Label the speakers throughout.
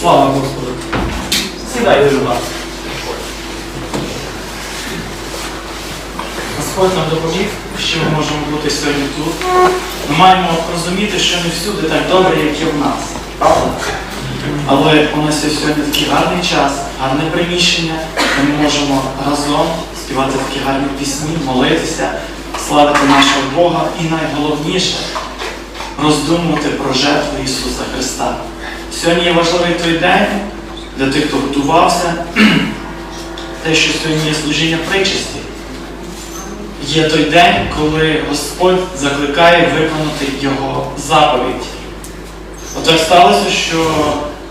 Speaker 1: Слава Господу! Сідайте, будь ласка. Господь нам допоміг, що ми можемо бути сьогодні тут. Ми маємо розуміти, що не всюди так добре, як є в нас. Правда? Але у нас є сьогодні такий гарний час, гарне приміщення, ми можемо разом співати такі гарні пісні, молитися, славити нашого Бога і найголовніше роздумувати про жертву Ісуса Христа. Сьогодні є важливий той день для тих, хто готувався, те, що сьогодні є служіння причасті. Є той день, коли Господь закликає виконати Його заповідь. От так сталося, що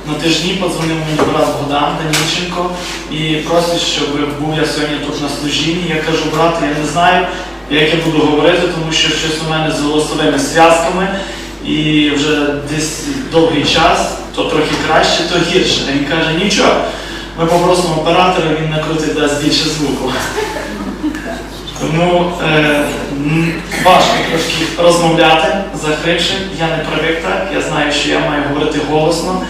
Speaker 1: на тижні подзвонив мені брат Богдан Даніченко і просить, щоб був я сьогодні тут на служінні. Я кажу, брат, я не знаю, як я буду говорити, тому що щось у мене з голосовими зв'язками, і вже десь довгий час, то трохи краще, то гірше. Він каже, нічого, ми попросимо оператора, він накрутить дасть більше звуку. Тому е, важко трошки розмовляти, захрипши. Я не привик так, я знаю, що я маю говорити голосно.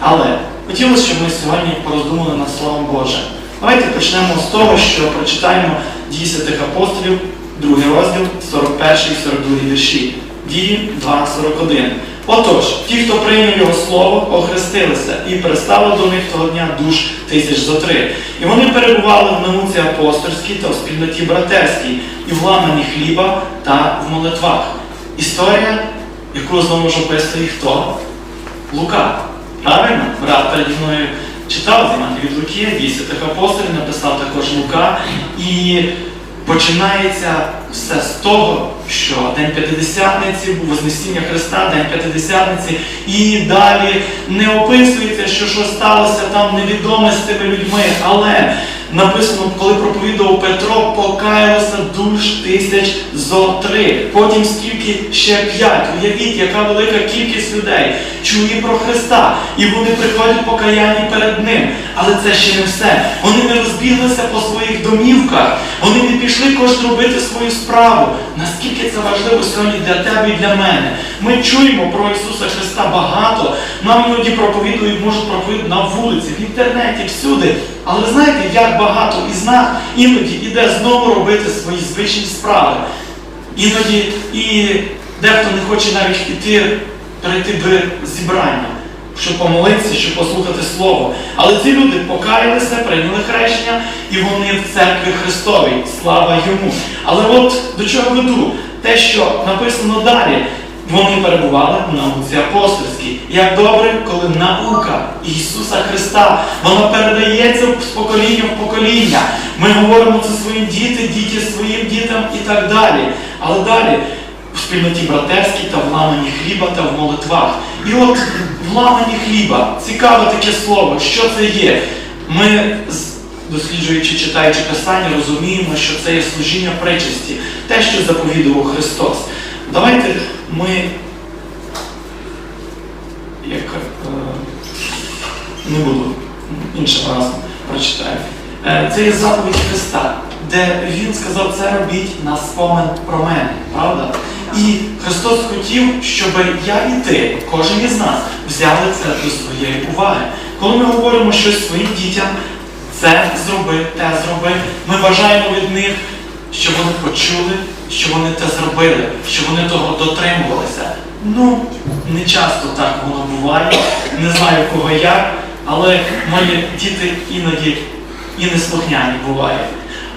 Speaker 1: Але хотілося, щоб ми сьогодні пороздумали над Словом Божим. Давайте почнемо з того, що прочитаємо дії святих апостолів, другий розділ, 41 і 42 вірші. Дії 2.41. Отож, ті, хто прийняв його слово, охрестилися і перестало до них того дня душ тисяч зо три. І вони перебували в науці апостольській та в спільноті братерській, і в ламані хліба та в молитвах. Історія, яку знову ж описує хто? Лука. Правильно? Брат переді мною читав з від Луки, дій святих апостолів, написав також Лука. І починається все з того, що День П'ятидесятниці, Вознесіння Христа, День П'ятидесятниці, і далі не описується, що що сталося там невідоме з тими людьми, але написано, коли проповідував Петро, покаялося душ тисяч зо три. Потім скільки ще п'ять. Уявіть, яка велика кількість людей чує про Христа, і вони приходять покаянні перед Ним. Але це ще не все. Вони не розбіглися по своїх домівках, вони не пішли кожен робити свою справу. Наскільки це важливо сьогодні для тебе і для мене? Ми чуємо про Ісуса Христа багато. Нам іноді проповідують, можуть проповідати на вулиці, в інтернеті, всюди. Але знаєте, як багато із нас іноді іде знову робити свої звичні справи. Іноді і дехто не хоче навіть іти, перейти до зібрання, щоб помолитися, щоб послухати Слово. Але ці люди покаялися, прийняли хрещення, і вони в церкві Христовій. Слава йому. Але от до чого веду? Те, що написано далі. Вони перебували в науці апостольській. Як добре, коли наука Ісуса Христа вона передається з покоління в покоління. Ми говоримо це своїм дітям, діти своїм дітям і так далі. Але далі в спільноті братерській та в ламані хліба та в молитвах. І от в ламані хліба цікаве таке слово, що це є. Ми досліджуючи, читаючи Писання, розуміємо, що це є служіння причасті, те, що заповідував Христос. Давайте ми, як е, не буду іншим разом прочитаю. Е, Це є заповідь Христа, де Він сказав, це робіть на спомин про мене, правда? І Христос хотів, щоб я і ти, кожен із нас, взяли це до своєї уваги. Коли ми говоримо щось своїм дітям, це зроби, те зроби, ми бажаємо від них, щоб вони почули, що вони те зробили, щоб вони того дотримувалися. Ну, не часто так воно буває, не знаю кого як, але мої діти іноді і неслухняні бувають.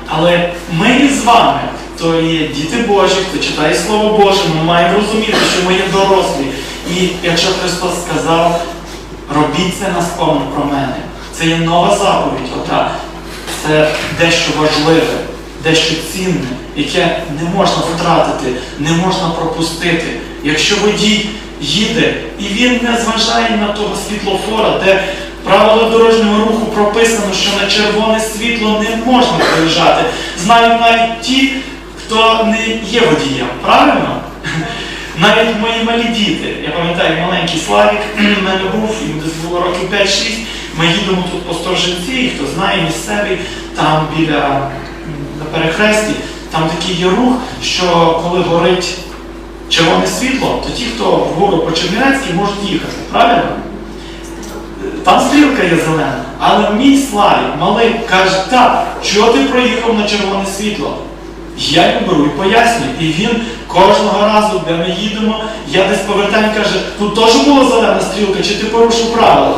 Speaker 1: Але ми із вами, хто є діти Божі, хто читає Слово Боже, ми маємо розуміти, що ми є дорослі. І якщо Христос сказав, робіть це на спомин про мене. Це є нова заповідь, ота. Це дещо важливе, дещо цінне, яке не можна втратити, не можна пропустити. Якщо водій їде і він не зважає на того світлофора, де правила дорожнього руху прописано, що на червоне світло не можна проїжджати. Знають навіть ті, хто не є водієм. Правильно? Навіть мої малі діти, я пам'ятаю, маленький Славік в мене був, йому десь було років 5-6. Ми їдемо тут по Сторженці, і хто знає місцевий, там біля перехресті, там такий є рух, що коли горить червоне світло, то ті, хто вгору по Чернівецькій, можуть їхати. Правильно? там стрілка є зелена. Але мій Славік, малий, каже, так, чого ти проїхав на червоне світло? Я йому беру і пояснюю. І він кожного разу, де ми їдемо, я десь повертаю і каже, тут теж була зелена стрілка, чи ти порушив правила?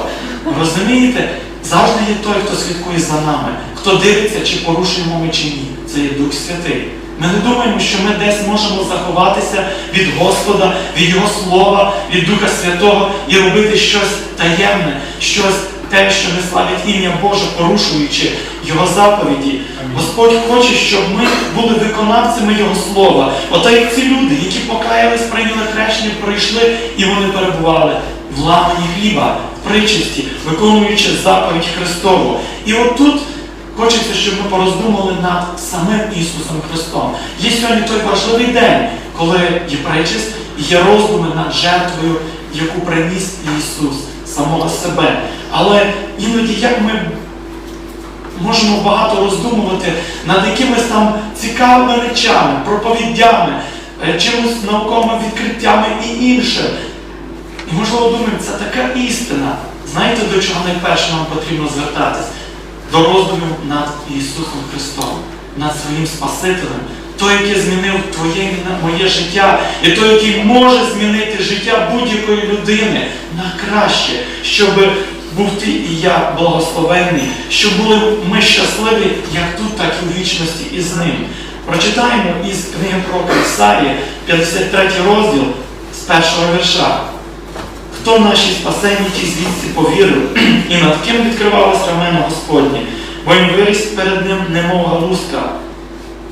Speaker 1: Розумієте? Завжди є той, хто слідкує за нами, хто дивиться, чи порушуємо ми чи ні. Це є Дух Святий. Ми не думаємо, що ми десь можемо заховатися від Господа, від Його Слова, від Духа Святого і робити щось таємне, щось те, що не славить ім'я Боже, порушуючи Його заповіді. Господь хоче, щоб ми були виконавцями Його Слова. Ото як ці люди, які покаялись, прийняли хрещення, прийшли і вони перебували в ламані хліба, в причисті, виконуючи заповідь Христову. І отут хочеться, щоб ми пороздумали над самим Ісусом Христом. Є сьогодні той важливий день, коли є причисть і є роздуми над жертвою, яку приніс Ісус, самого себе. Але іноді як ми можемо багато роздумувати над якимись там цікавими речами, проповідями, е, чимось науковими відкриттями і іншим. І можливо думаємо, це така істина. Знаєте, до чого найперше нам потрібно звертатись? До роздумів над Ісусом Христом, над своїм Спасителем, той, який змінив твоє моє життя, і той, який може змінити життя будь-якої людини на краще, щоб був ти і я благословенний, щоб були ми щасливі як тут, так і у вічності із ним. Прочитаємо із книги про Ісаї, 53 розділ з першого вірша. Хто наші спасенні ті звідси повірив, і над ким відкривалось рамено Господнє, бо він виріс перед ним, немов галузка,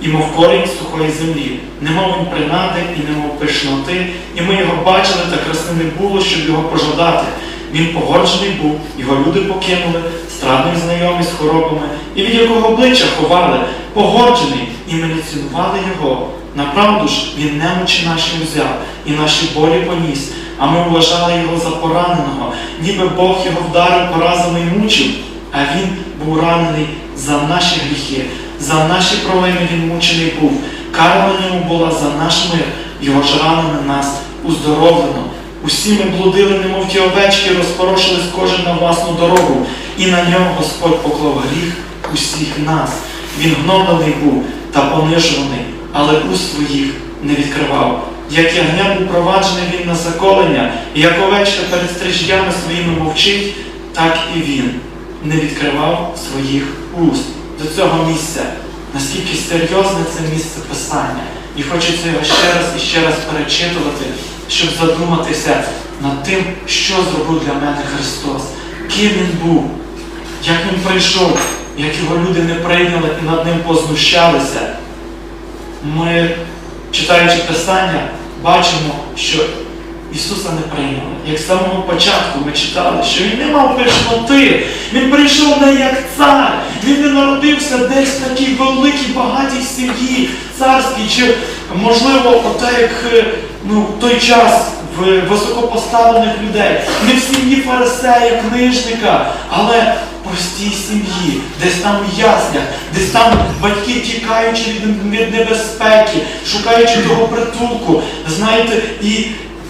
Speaker 1: і мов корінь сухої землі, немов він принади, і немов пишноти, і ми його бачили, та краси не було, щоб його пожадати. Він погоджений був, його люди покинули, страдний знайомий з хворобами, і від якого обличчя ховали, погоджений, і ми не цінували його. Направду ж він немочі наші взяв, і наші болі поніс, а ми вважали його за пораненого, ніби Бог його вдарив поразами і мучив, а він був ранений за наші гріхи, за наші провини він мучений був. Кара на ньому була за наш мир, його ж ранами нас уздоровлено. Усі ми блудили, немов ті овечки, розпорошились кожен на власну дорогу, і на нього Господь поклав гріх усіх нас. Він гноблений був та понижуваний, але уст своїх не відкривав. Як ягня був проваджений він на заколення, і як овечка перед стрижнями своїми мовчить, так і він не відкривав своїх уст. До цього місця, наскільки серйозне це місце писання. І хочеться його ще раз і ще раз перечитувати, щоб задуматися над тим, що зробив для мене Христос, ким Він був, як Він прийшов, як його люди не прийняли і над ним познущалися. Ми, читаючи Писання, бачимо, що Ісуса не прийняли. Як з самого початку ми читали, що Він не мав пишноти, Він прийшов не як цар, Він не народився десь в такій великій, багатій сім'ї, царській, чи, можливо, отак е, ну, в той час високопоставлених людей, не в сім'ї фарисея, книжника, але в простій сім'ї, десь там в яслях, десь там батьки тікаючи від небезпеки, шукаючи того притулку, знаєте, і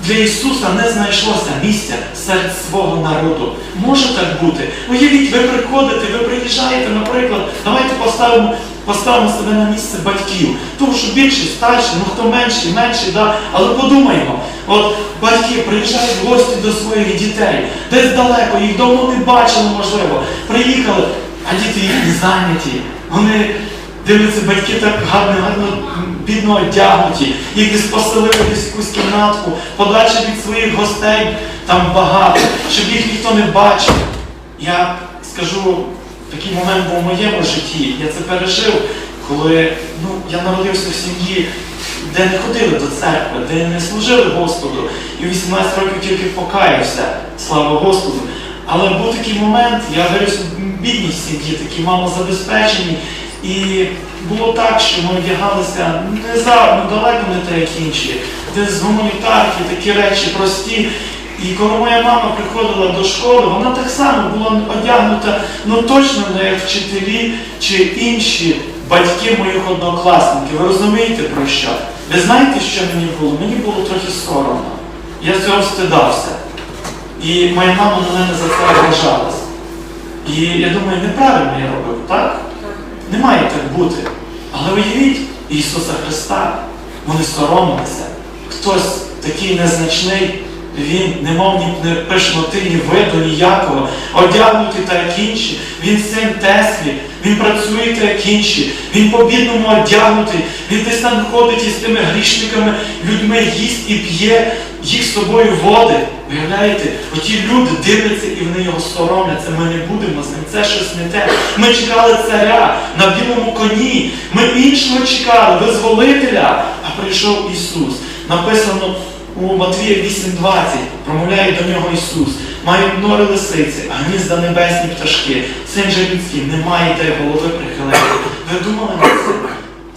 Speaker 1: для Ісуса не знайшлося місця серед свого народу. Може так бути? Уявіть, ви приходите, ви приїжджаєте, наприклад, давайте поставимо, поставимо себе на місце батьків. Тому що більший, старший, ну хто менший, менший, да? але подумаємо, от батьки приїжджають в гості до своїх дітей, десь далеко, їх давно не бачили, можливо. Приїхали, а діти їхні зайняті. Вони Дивляться, батьки так гарно, гарно бідно одягнуті, їх десь поселили в якусь кімнатку, подальше від своїх гостей там багато, щоб їх ніхто не бачив. Я скажу, такий момент був у моєму житті. Я це пережив, коли ну, я народився в сім'ї, де не ходили до церкви, де не служили Господу. І 18 років тільки покаявся, слава Господу. Але був такий момент, я виріс в бідній сім'ї, такі малозабезпечені. І було так, що ми одягалися не за ну, далеко не те, як інші, десь гуманітарки, такі речі прості. І коли моя мама приходила до школи, вона так само була одягнута, ну точно не вчителі чи інші батьки моїх однокласників. Ви розумієте про що? Ви знаєте, що мені було? Мені було трохи соромно. Я цього встидався. І моя мама на мене за це ображалась. І я думаю, неправильно я робив, так? Не має так бути. Але уявіть Ісуса Христа, вони соромилися. Хтось такий незначний, він не мав ні пишноти, ні виду, ніякого, одягнутий так як інші. Він син Теслі, він працює так як інші, він по-бідному одягнутий, він десь там ходить із тими грішниками, людьми їсть і п'є, їх з собою водить. Виявляєте, оті люди дивляться і вони його соромляться. Ми не будемо з ним. Це щось не те. Ми чекали царя на білому коні. Ми іншого чекали, визволителя. А прийшов Ісус. Написано у Матвія 8.20, промовляє до нього Ісус. Мають нори лисиці, а гнізда небесні пташки. Син же людський, немає де голови прихилити. Ви думали на це?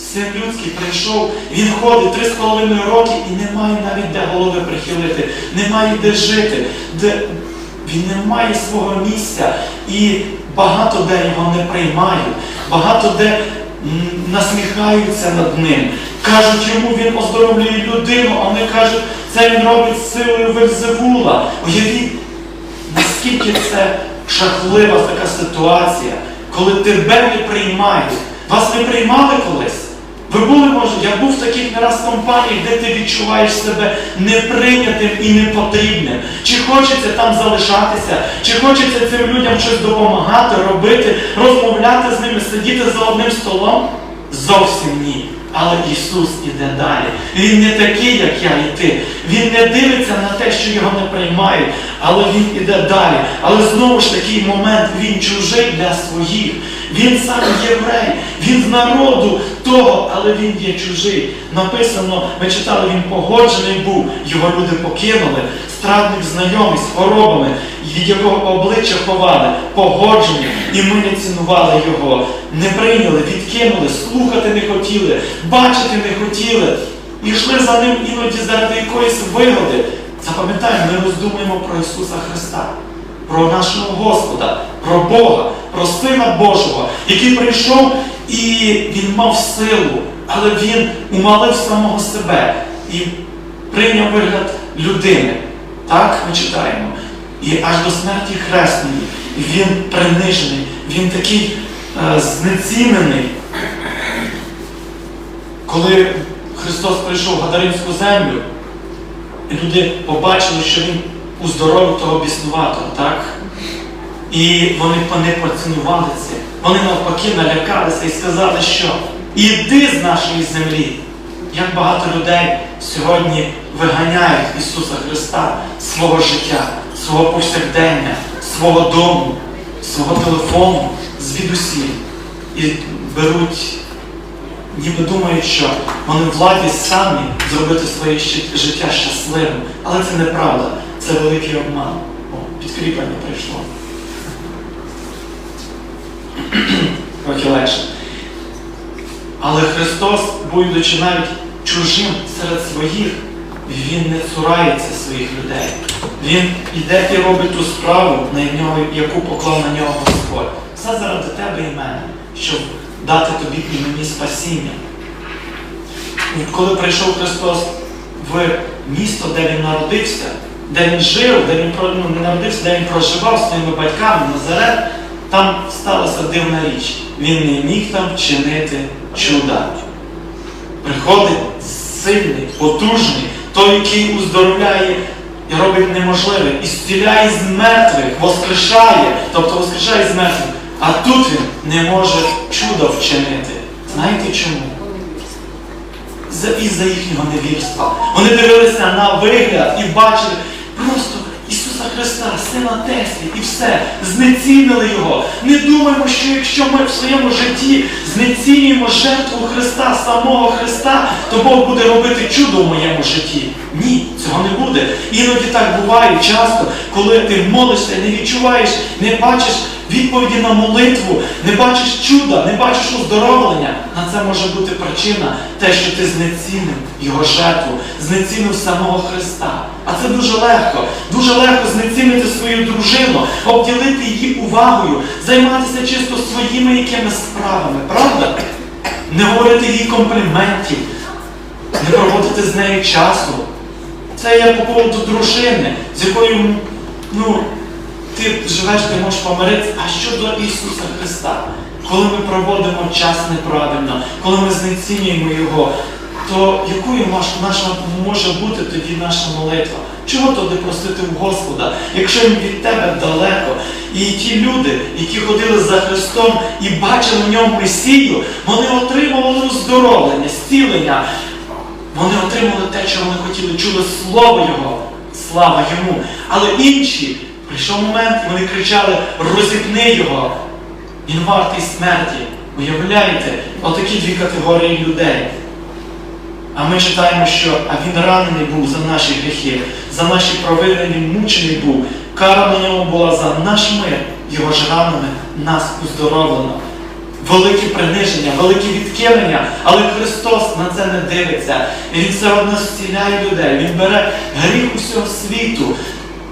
Speaker 1: Син людський прийшов, він ходить три з половиною роки і немає навіть де голови прихилити, немає де жити, де він не має свого місця і багато де його не приймають, багато де насміхаються над ним. Кажуть, йому він оздоровлює людину, а вони кажуть, це він робить силою Вельзевула. Уявіть, наскільки це жахлива така ситуація, коли тебе не приймають. Вас не приймали колись? Ви були, може, я був в таких не раз компаніях, де ти відчуваєш себе неприйнятим і непотрібним. Чи хочеться там залишатися, чи хочеться цим людям щось допомагати, робити, розмовляти з ними, сидіти за одним столом? Зовсім ні. Але Ісус іде далі. Він не такий, як я і ти. Він не дивиться на те, що його не приймають, але Він іде далі. Але знову ж такий момент, він чужий для своїх. Він сам єврей, він з народу того, але він є чужий. Написано, ми читали, він погоджений був, його люди покинули, страдник знайомий з хворобами, від якого обличчя ховали, погоджені, і ми не цінували його, не прийняли, відкинули, слухати не хотіли, бачити не хотіли. І йшли за ним іноді заради якоїсь вигоди. Запам'ятаємо, ми роздумуємо про Ісуса Христа, про нашого Господа, про Бога, про Сина Божого, який прийшов і Він мав силу, але Він умалив самого себе і прийняв вигляд людини. Так ми читаємо. І аж до смерті хресної. Він принижений, він такий е, знецінений. Коли Христос прийшов в Гадаринську землю, люди побачили, що Він уздоровив того біснуватого, так? І вони не поцінували це. Вони навпаки налякалися і сказали, що іди з нашої землі. Як багато людей сьогодні виганяють Ісуса Христа свого життя, свого повсякдення, свого дому, свого телефону, звідусіль. І беруть ніби думають, що вони владі самі зробити своє життя щасливим. Але це неправда, це великий обман. О, підкріплення прийшло. Трохи. Але Христос, будучи навіть чужим серед своїх, Він не цурається своїх людей. Він іде і робить ту справу, на нього, яку поклав на нього Господь. Все заради тебе і мене, щоб дати тобі і мені спасіння. І коли прийшов Христос в місто, де він народився, де він жив, де він ну, не народився, де він проживав зі своїми батьками, Назарет, там сталася дивна річ. Він не міг там чинити чуда. Приходить сильний, потужний, той, який уздоровляє і робить неможливе, і зціляє з мертвих, воскрешає, тобто воскрешає з мертвих. А тут він не може чудо вчинити. Знаєте чому? За- із-за їхнього невірства. Вони дивилися на вигляд і бачили просто Ісуса Христа, Сина Теслі, і все, знецінили Його. Не думаємо, що якщо ми в своєму житті знецінюємо жертву Христа, самого Христа, то Бог буде робити чудо в моєму житті. Ні, цього не буде. Іноді так буває часто, коли ти молишся, не відчуваєш, не бачиш відповіді на молитву, не бачиш чуда, не бачиш оздоровлення. На це може бути причина те, що ти знецінив його жертву, знецінив самого Христа. А це дуже легко. Дуже легко знецінити свою дружину, обділити її увагою, займатися чисто своїми якимись справами, правда? Не говорити їй компліментів, не проводити з нею часу. Це я по поводу дружини, з якою, ну, ти живеш, ти можеш помиритися. А що до Ісуса Христа? Коли ми проводимо час неправильно, коли ми знецінюємо Його, то якою наша може бути тоді наша молитва? Чого тоді просити в Господа, якщо він від тебе далеко? І ті люди, які ходили за Христом і бачили в ньому Месію, вони отримували оздоровлення, зцілення. Вони отримали те, що вони хотіли, чули слово Його, слава йому. Але інші, прийшов момент, і вони кричали: розіпни його, він вартий смерті. Уявляєте, отакі дві категорії людей. А ми читаємо, що а він ранений був за наші гріхи, за наші провини мучений був. Кара на ньому була за наш мир, його ж ранами нас уздоровлено. Великі приниження, великі відкинення, але Христос на це не дивиться. І Він все одно зціляє людей. Він бере гріх усього світу,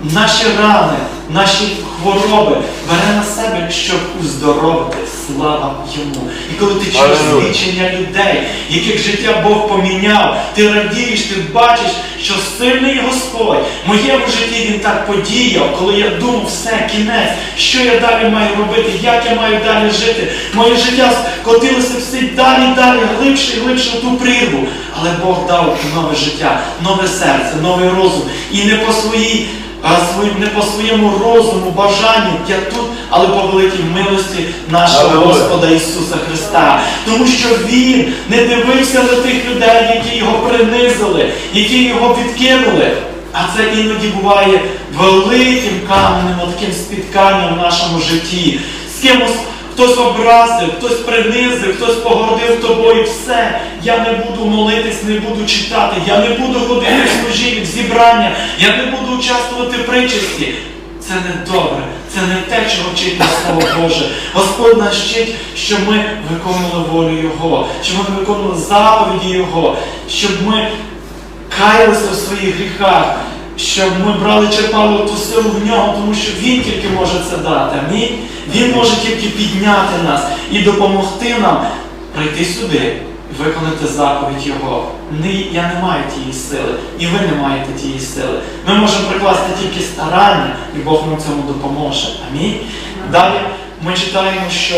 Speaker 1: наші рани, наші хвороби, бере на себе, щоб уздоровити. Слава йому. І коли ти чуєш свідчення людей, яких життя Бог поміняв, ти радієш, ти бачиш, що сильний Господь в моєму житті він так подіяв, коли я думав, все, кінець, що я далі маю робити, як я маю далі жити. Моє життя котилося все далі, далі, глибше і глибше в ту прірву. Але Бог дав нове життя, нове серце, новий розум. І не по своїй а не по своєму розуму, бажанню, я тут, але по великій милості нашого. Господа Ісуса Христа. Тому що Він не дивився на тих людей, які його принизили, які його відкинули. А це іноді буває великим каменем, таким спітканням в нашому житті. З кимось хтось образив, хтось принизив, хтось погордив тобою. Все, я не буду молитись, не буду читати, я не буду ходити в служіння, в зібрання, я не буду участвувати в причасті. Це не добре, це не те, чого вчить нас Слово Боже. Господь нас вчить, щоб ми виконували волю Його, щоб ми виконували заповіді Його, щоб ми каялися в своїх гріхах, щоб ми брали, черпали ту силу в нього, тому що Він тільки може це дати. Амінь. Він може тільки підняти нас і допомогти нам прийти сюди виконати заповідь Його. Я не маю тієї сили, і ви не маєте тієї сили. Ми можемо прикласти тільки старання, і Бог нам цьому допоможе. Амінь. Далі ми читаємо, що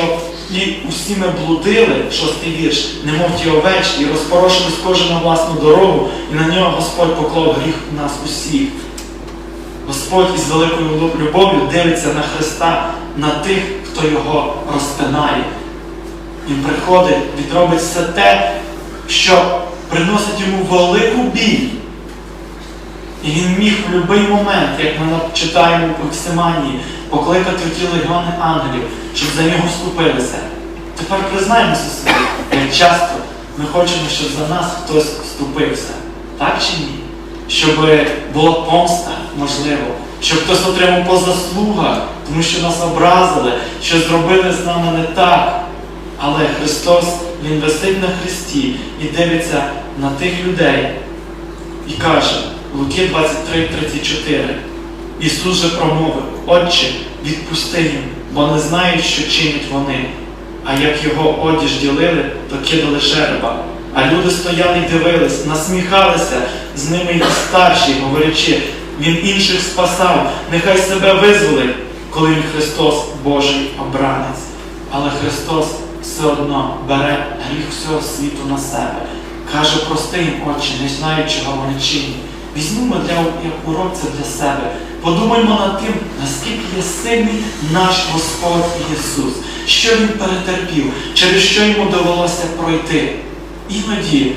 Speaker 1: і усі ми блудили, шостий вірш, немов ті овечки, і розпорошились кожен на власну дорогу, і на нього Господь поклав гріх нас усіх. Господь із великою любов'ю дивиться на Христа, на тих, хто його розпинає. Він приходить, він робить все те, що приносить йому велику біль. І він міг в будь-який момент, як ми читаємо в Оксиманії, покликати в ті легіони ангелів, щоб за нього вступилися. Тепер признаємося собі, як часто ми хочемо, щоб за нас хтось вступився. Так чи ні? Щоб була помста, можливо, щоб хтось отримав по заслугах, тому що нас образили, що зробили з нами не так. Але Христос, Він висить на Христі і дивиться на тих людей і каже, Луки 23:34, Ісус же промовив, Отче, відпусти їм, бо не знають, що чинять вони. А як його одіж ділили, то кидали жереба. А люди стояли і дивились, насміхалися з ними і старші, говорячи, Він інших спасав, нехай себе визволить, коли він Христос Божий обранець. Але Христос все одно бере гріх всього світу на себе. Каже, прости їм, Отче, не знають, чого вони чинять. Візьмемо для як урок це для себе. Подумаймо над тим, наскільки є сильний наш Господь Ісус, що Він перетерпів, через що йому довелося пройти. Іноді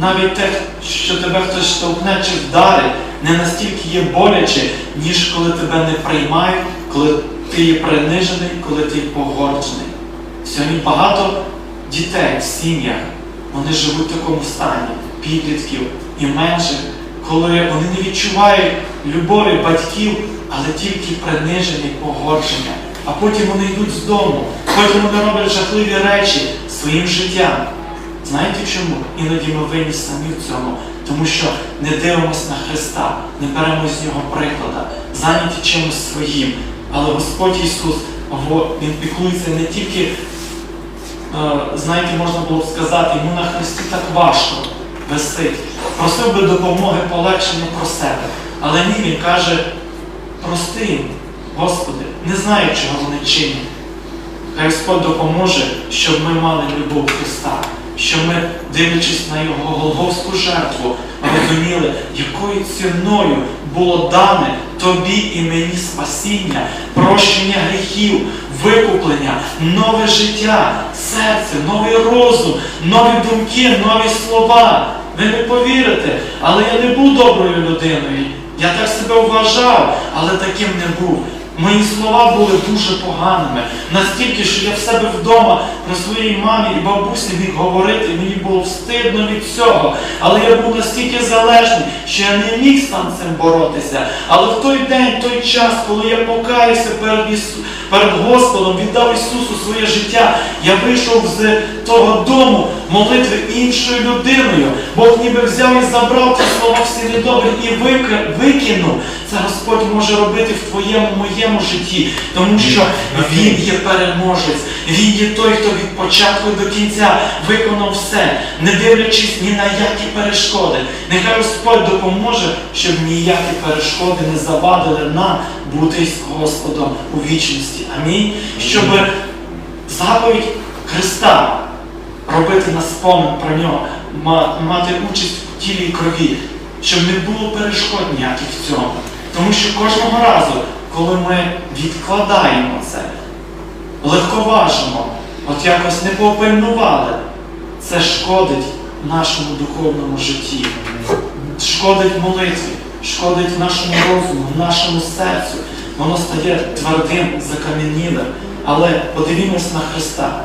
Speaker 1: навіть те, що тебе хтось штовхне чи вдарить, не настільки є боляче, ніж коли тебе не приймають, коли ти є принижений, коли ти є погорджений. Сьогодні багато дітей в сім'ях, вони живуть в такому стані, підлітків і менших, коли вони не відчувають любові батьків, але тільки приниження і погодження. А потім вони йдуть з дому, потім вони роблять жахливі речі своїм життям. Знаєте чому? Іноді ми винні самі в цьому, тому що не дивимося на Христа, не беремо з нього приклада, зайняті чимось своїм. Але Господь Ісус, Він піклується не тільки, е, знаєте, можна було б сказати, йому на Христі так важко висить. Просив би допомоги, полегшення про себе. Але ні, він каже, прости їм, Господи, не знаю, чого вони чинять. Хай Господь допоможе, щоб ми мали любов Христа, щоб ми, дивлячись на Його Голговську жертву, розуміли, якою ціною було дане тобі і мені спасіння, прощення гріхів, викуплення, нове життя, серце, новий розум, нові думки, нові слова. Ви не повірите, але я не був доброю людиною. Я так себе вважав, але таким не був. Мої слова були дуже поганими. Настільки, що я в себе вдома про своїй мамі і бабусі міг говорити, мені було встидно від цього. Але я був настільки залежний, що я не міг сам цим боротися. Але в той день, той час, коли я покаявся перед, Ісу, перед Господом, віддав Ісусу своє життя, я вийшов з того дому молитви іншою людиною. Бог ніби взяв і забрав ті слова всі недобрі і вик- викинув. Це Господь може робити в твоєму моєму житті, тому що Він є переможець, Він є той, хто від початку до кінця виконав все, не дивлячись ні на які перешкоди. Нехай Господь допоможе, щоб ніякі перешкоди не завадили нам бути з Господом у вічності. Амінь. Щоб заповідь Христа робити на спомин про нього, мати участь у тілі і крові, щоб не було перешкод ніяких в цьому. Тому що кожного разу, коли ми відкладаємо це, легковажимо, от якось не попильнували, це шкодить нашому духовному житті, шкодить молитві, шкодить нашому розуму, нашому серцю. Воно стає твердим, закам'янілим. Але подивімось на Христа.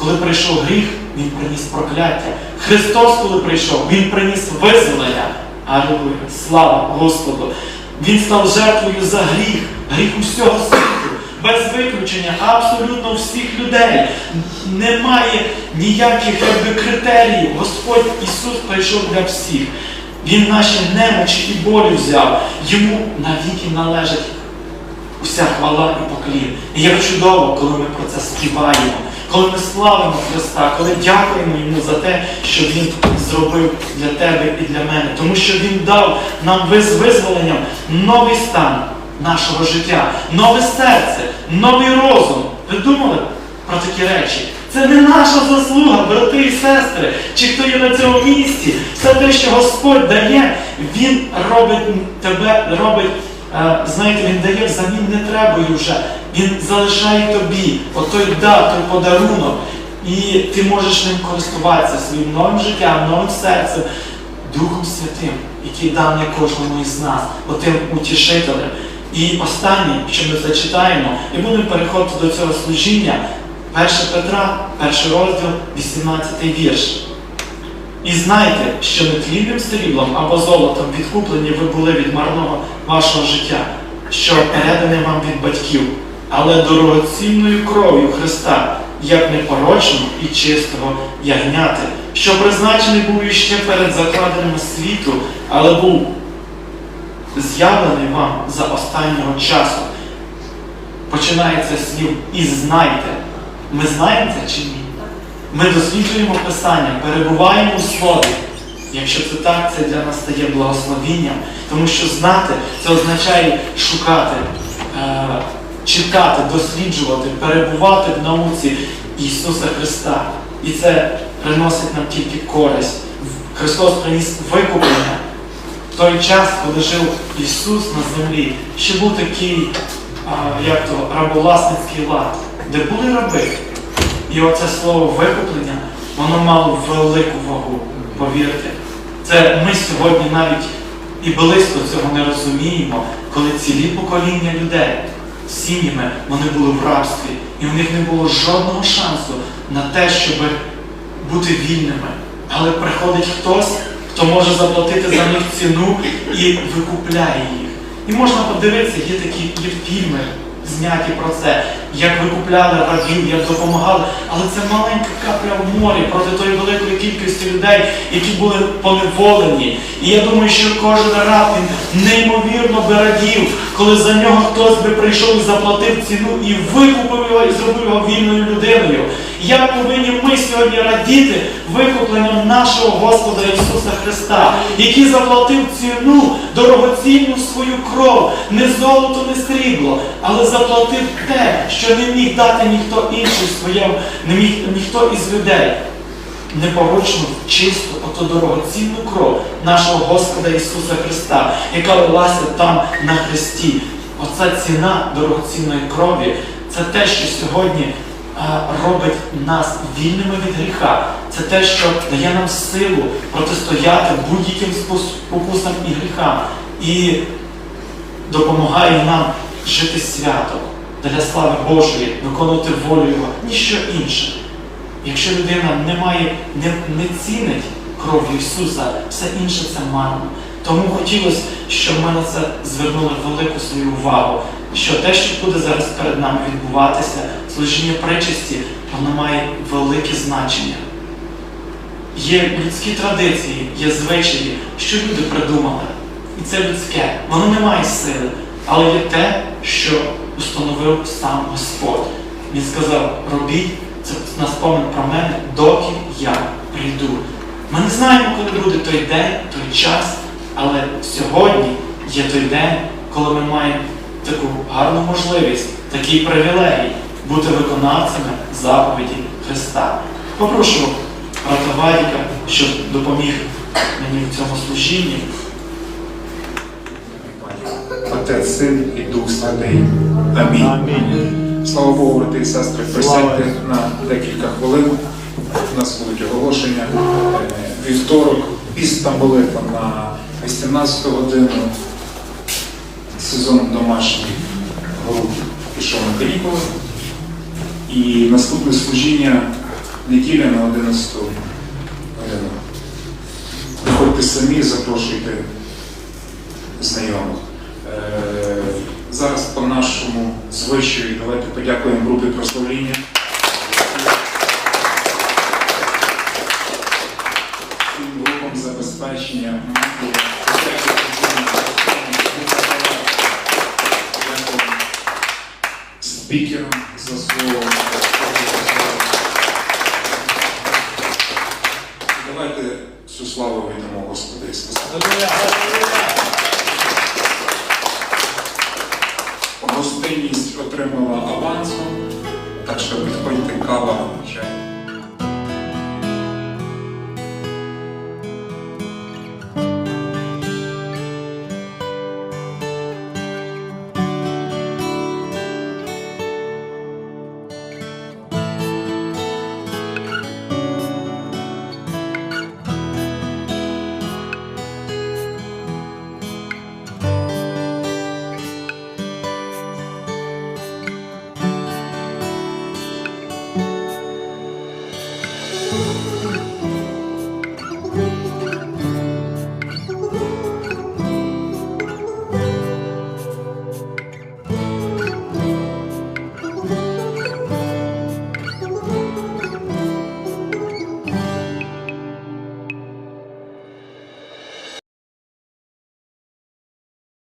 Speaker 1: Коли прийшов гріх, Він приніс прокляття. Христос, коли прийшов, Він приніс визволення. Алілуя! Слава Господу! Він став жертвою за гріх, гріх усього світу, без виключення, абсолютно всіх людей. Немає ніяких якби, критеріїв. Господь Ісус прийшов для всіх. Він наші немочі і болі взяв. Йому навіки належить уся хвала і поклін. І як чудово, коли ми про це співаємо, коли ми славимо Христа, коли дякуємо Йому за те, що Він зробив для тебе і для мене. Тому що Він дав нам виз- визволенням новий стан нашого життя, нове серце, новий розум. Ви думали про такі речі? Це не наша заслуга, брати і сестри, чи хто є на цьому місці. Все те, що Господь дає, Він робить тебе, робить Е, знаєте, він дає взамін не треба вже. Він залишає тобі отой дар, той подарунок. І ти можеш ним користуватися своїм новим життям, новим серцем, Духом Святим, який даний кожному із нас, отим утішителем. І останнє, що ми зачитаємо, і будемо переходити до цього служіння, 1 Петра, перший розділ, 18 вірш. І знайте, що не тлінним сріблом або золотом відкуплені ви були від марного вашого життя, що передане вам від батьків, але дорогоцінною кров'ю Христа, як непорочного і чистого ягняти, що призначений був іще перед закладенням світу, але був з'явлений вам за останнього часу. Починається слів і знайте. Ми знаємо це чи ні? Ми досліджуємо Писання, перебуваємо у Слові. Якщо це так, це для нас стає благословінням, тому що знати це означає шукати, е, читати, досліджувати, перебувати в науці Ісуса Христа. І це приносить нам тільки користь. Христос приніс викуплення. В той час, коли жив Ісус на землі, ще був такий, як то, рабовласницький лад, де були раби. І оце слово викуплення, воно мало велику вагу, повірте. Це ми сьогодні навіть і близько цього не розуміємо, коли цілі покоління людей сім'ями вони були в рабстві, і у них не було жодного шансу на те, щоб бути вільними. Але приходить хтось, хто може заплатити за них ціну і викупляє їх. І можна подивитися, є такі є фільми зняті про це, як викупляли рабів, як допомагали. Але це маленька капля в морі проти тої великої кількості людей, які були поневолені. І я думаю, що кожен раб він неймовірно би радів, коли за нього хтось би прийшов і заплатив ціну і викупив його і зробив його вільною людиною. Як повинні ми сьогодні радіти викупленням нашого Господа Ісуса Христа, який заплатив ціну, дорогоцінну свою кров, не золото, не срібло, але заплатив те, що не міг дати ніхто інший своєму, не міг ніхто із людей непорочну, чисту, ото дорогоцінну кров нашого Господа Ісуса Христа, яка лилася там на Христі. Оця ціна дорогоцінної крові це те, що сьогодні робить нас вільними від гріха. Це те, що дає нам силу протистояти будь-яким спокусам і гріхам. І допомагає нам жити свято для слави Божої, виконувати волю Його, ніщо інше. Якщо людина не має, не, не цінить кров Ісуса, все інше це марно. Тому хотілося, щоб ми на це звернули велику свою увагу, що те, що буде зараз перед нами відбуватися, служіння причасті, воно має велике значення. Є людські традиції, є звичаї, що люди придумали. І це людське, воно не має сили, але є те, що установив сам Господь. Він сказав: робіть це на спомин про мене, доки я прийду. Ми не знаємо, коли буде той день, той час, але сьогодні є той день, коли ми маємо таку гарну можливість, такий привілегій бути виконавцями заповіді Христа. Попрошу брата Вадіка, щоб допоміг мені в цьому служінні.
Speaker 2: Отець, Син і Дух Святий. Амінь. Слава Богу, брати і сестри, присядьте на декілька хвилин. У нас будуть оголошення. Е, Вівторок, піст та молитва на 18 годину. Сезон домашніх груп пішов на канікули. І наступне служіння неділя на 11 годину. Приходьте самі, запрошуйте знайомих. Е, Зараз по нашому звичаю давайте подякуємо групі прославління. Спікерам за слово.